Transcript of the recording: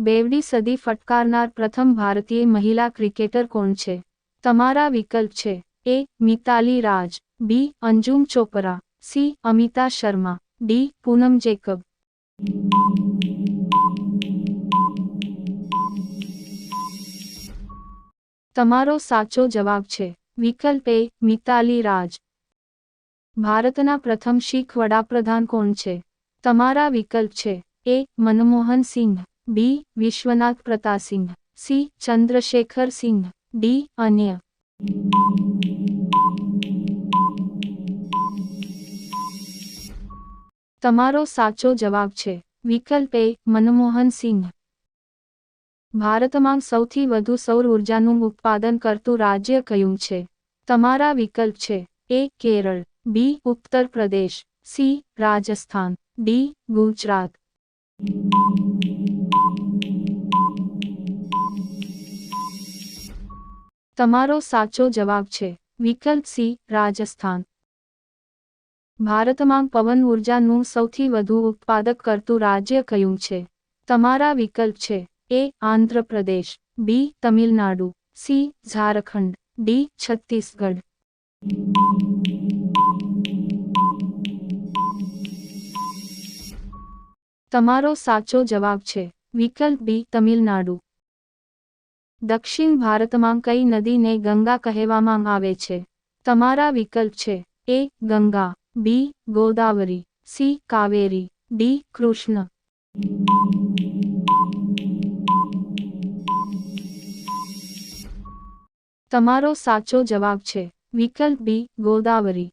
બેવડી સદી ફટકારનાર પ્રથમ ભારતીય મહિલા ક્રિકેટર કોણ છે? તમારા વિકલ્પ છે. A. Mithali Raj. B. Anjum Chopra. C. Amita Sharma. D. Poonam Jacob. તમારો સાચો જવાબ છે. વિકલ્પ એ. મિતાલી રાજ. ભારતના પ્રથમ શીખ વડાપ્રધાન કોણ છે? તમારા વિકલ્પ છે. A. Manmohan Singh B Vishwanath Pratap Singh C Chandrashekhar Singh D અન્ય તમારો સાચો જવાબ છે. વિકલ્પ એ મનમોહન સિંહ. ભારતમાં સૌથી વધુ સૌર ઉર્જાનું ઉત્પાદન કરતું રાજ્ય કયું છે? તમારા વિકલ્પ છે. એ Kerala. B Uttar Pradesh. C Rajasthan. D Gujarat. તમારો સાચો જવાબ છે. વિકલ્પ સી, રાજસ્થાન. ભારતમાં પવન ઉર્જાનું સૌથી વધુ ઉત્પાદક કરતું રાજ્ય કયું છે? તમારા વિકલ્પ છે. A, Andhra Pradesh. B, Tamil Nadu. C, Jharkhand. D, Chhattisgarh. તમારો સાચો જવાબ છે. વિકલ્પ બી, તમિલનાડુ. દક્ષિણ ભારતમાં કઈ નદીને ગંગા કહેવામાં આવે છે? તમારા વિકલ્પ છે. A, Ganga. B, Godavari. C, Kaveri. D, Krishna. તમારો સાચો જવાબ છે. વિકલ્પ બી, ગોદાવરી.